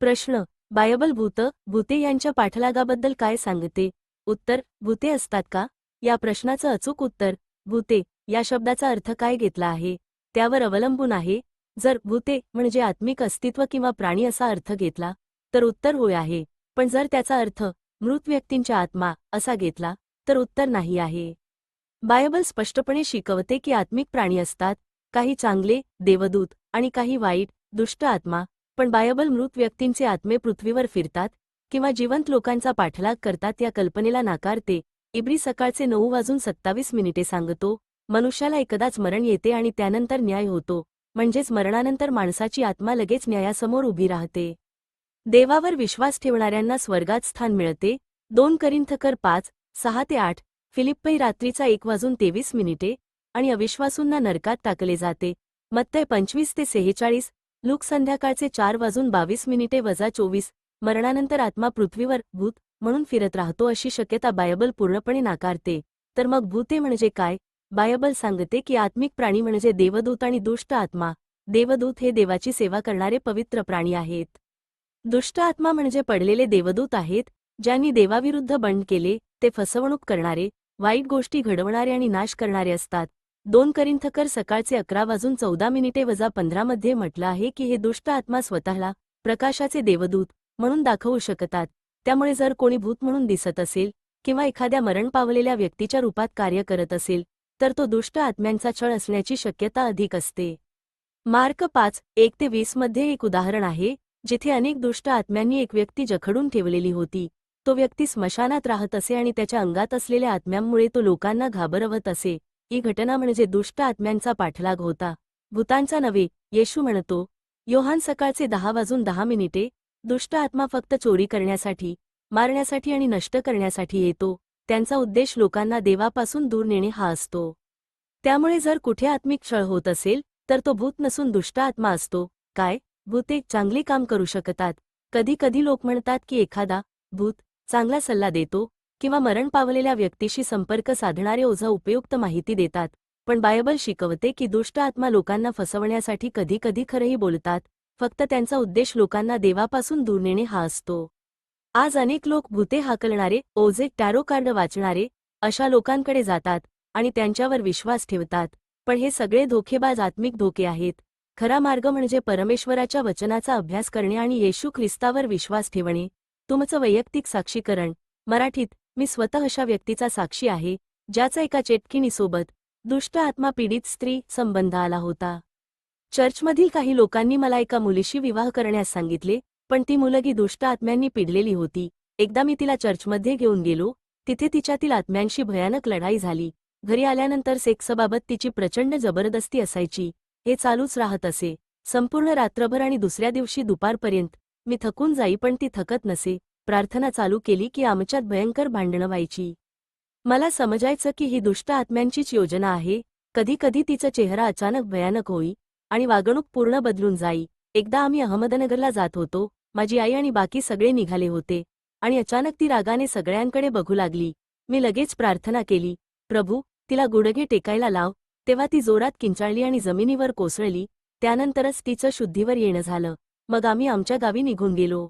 प्रश्न बायबल भूत भूते यांच्या पाठलागाबद्दल काय सांगते? उत्तर भूते असतात का? या प्रश्नाचं अचूक उत्तर भूते या शब्दाचा अर्थ काय घेतला आहे? त्यावर अवलंबून आहे जर भूते म्हणजे आत्मिक अस्तित्व किंवा प्राणी असा अर्थ घेतला तर उत्तर होय आहे. पण जर त्याचा अर्थ मृत व्यक्तींच्या आत्मा असा घेतला तर उत्तर नाही आहे. बायबल स्पष्टपणे शिकवते की आत्मिक प्राणी असतात काही चांगले देवदूत आणि काही वाईट दुष्ट आत्मा पण बायबल मृत व्यक्तींचे आत्मे पृथ्वीवर फिरतात किंवा जिवंत लोकांचा पाठलाग करतात या कल्पनेला नाकारते इब्री सकाळचे नऊ वाजून सत्तावीस मिनिटे सांगतो मनुष्याला एकदाच मरण येते आणि त्यानंतर न्याय होतो म्हणजेच मरणानंतर माणसाची आत्मा लगेच न्यायासमोर उभी राहते. देवावर विश्वास ठेवणाऱ्यांना स्वर्गात स्थान मिळते दोन करिंथकर पाच सहा ते आठ फिलिप्पई रात्रीचा एक वाजून तेवीस मिनिटे आणि अविश्वासूंना नरकात टाकले जाते मत्तय पंचवीस ते सेहेचाळीस लूक संध्याकाळचे चार वाजून बावीस मिनिटे वजा चोवीस. मरणानंतर आत्मा पृथ्वीवर भूत म्हणून फिरत राहतो अशी शक्यता बायबल पूर्णपणे नाकारते. तर मग भूते म्हणजे काय? बायबल सांगते की आत्मिक प्राणी म्हणजे देवदूत आणि दुष्ट आत्मा. देवदूत हे देवाची सेवा करणारे पवित्र प्राणी आहेत. दुष्ट आत्मा म्हणजे पडलेले देवदूत आहेत ज्यांनी देवाविरुद्ध बंड केले ते फसवणूक करणारे वाईट गोष्टी घडवणारे आणि नाश करणारे असतात. दोन करिंथकर सकाळचे अकरा वाजून चौदा मिनिटे वजा पंधरामध्ये म्हटलं आहे की हे दुष्ट आत्मा स्वतःला प्रकाशाचे देवदूत म्हणून दाखवू शकतात. त्यामुळे जर कोणी भूत म्हणून दिसत असेल किंवा एखाद्या मरण पावलेल्या व्यक्तीच्या रूपात कार्य करत असेल तर तो दुष्ट आत्म्यांचा छळ असण्याची शक्यता अधिक असते. मार्क पाच एक ते वीसमध्ये एक उदाहरण आहे जिथे अनेक दुष्ट आत्म्यांनी एक व्यक्ती जखडून ठेवलेली होती. तो व्यक्ती स्मशानात राहत असे आणि त्याच्या अंगात असलेल्या आत्म्यांमुळे तो लोकांना घाबरवत असे. ही घटना म्हणजे दुष्ट आत्म्यांचा पाठलाग होता. भूतांचा नव्हे येशू म्हणतो योहान सकाळचे दहा वाजून दहा मिनिटे दुष्ट आत्मा फक्त चोरी करण्यासाठी मारण्यासाठी आणि नष्ट करण्यासाठी येतो. त्यांचा उद्देश लोकांना देवापासून दूर नेणे हा असतो. त्यामुळे जर कुठे आत्मिक छळ होत असेल तर तो भूत नसून दुष्ट आत्मा असतो. काय? भूते चांगले काम करू शकतात. कधी कधी लोक म्हणतात की एखादा भूत चांगला सल्ला देतो किंवा मरण पावलेल्या व्यक्तीशी संपर्क साधणारे ओझा उपयुक्त माहिती देतात. पण बायबल शिकवते की दुष्ट आत्मा लोकांना फसवण्यासाठी कधी कधी खरंही बोलतात फक्त त्यांचा उद्देश लोकांना देवापासून दूर नेणे हा असतो. आज अनेक लोक भूते हाकलणारे ओझे टॅरो कार्ड वाचणारे अशा लोकांकडे जातात आणि त्यांच्यावर विश्वास ठेवतात. पण हे सगळे धोकेबाज आत्मिक धोके आहेत. खरा मार्ग म्हणजे परमेश्वराच्या वचनाचा अभ्यास करणे आणि येशू ख्रिस्तावर विश्वास ठेवणे. तुमचं वैयक्तिक साक्षीकरण मराठीत मी स्वतः अशा व्यक्तीचा साक्षी आहे ज्याचा एका चेटकिणीसोबत दुष्ट आत्मा पीडित स्त्री संबंध आला होता. चर्चमधील काही लोकांनी मला एका मुलीशी विवाह करण्यास सांगितले पण ती मुलगी दुष्ट आत्म्यांनी पिडलेली होती. एकदा मी तिला चर्चमध्ये घेऊन गेलो तिथे तिच्यातील आत्म्यांशी भयानक लढाई झाली. घरी आल्यानंतर सेक्सबाबत तिची प्रचंड जबरदस्ती असायची. हे चालूच राहत असे. संपूर्ण रात्रभर आणि दुसऱ्या दिवशी दुपारपर्यंत मी थकून जाई पण ती थकत नसे. प्रार्थना चालू केली की आमच्यात भयंकर भांडणं व्हायची. मला समजायचं की ही दुष्ट आत्म्यांचीच योजना आहे कधी कधी तिचा चेहरा अचानक भयानक होई आणि वागणूक पूर्ण बदलून जाई. एकदा आम्ही अहमदनगरला जात होतो माझी आई आणि बाकी सगळे निघाले होते आणि अचानक ती रागाने सगळ्यांकडे बघू लागली. मी लगेच प्रार्थना केली प्रभू तिला गुडघे टेकायला लाव. तेव्हा ती जोरात किंचाळली आणि जमिनीवर कोसळली त्यानंतरच तिचं शुद्धीवर येणं झालं. मग आम्ही आमच्या गावी निघून गेलो.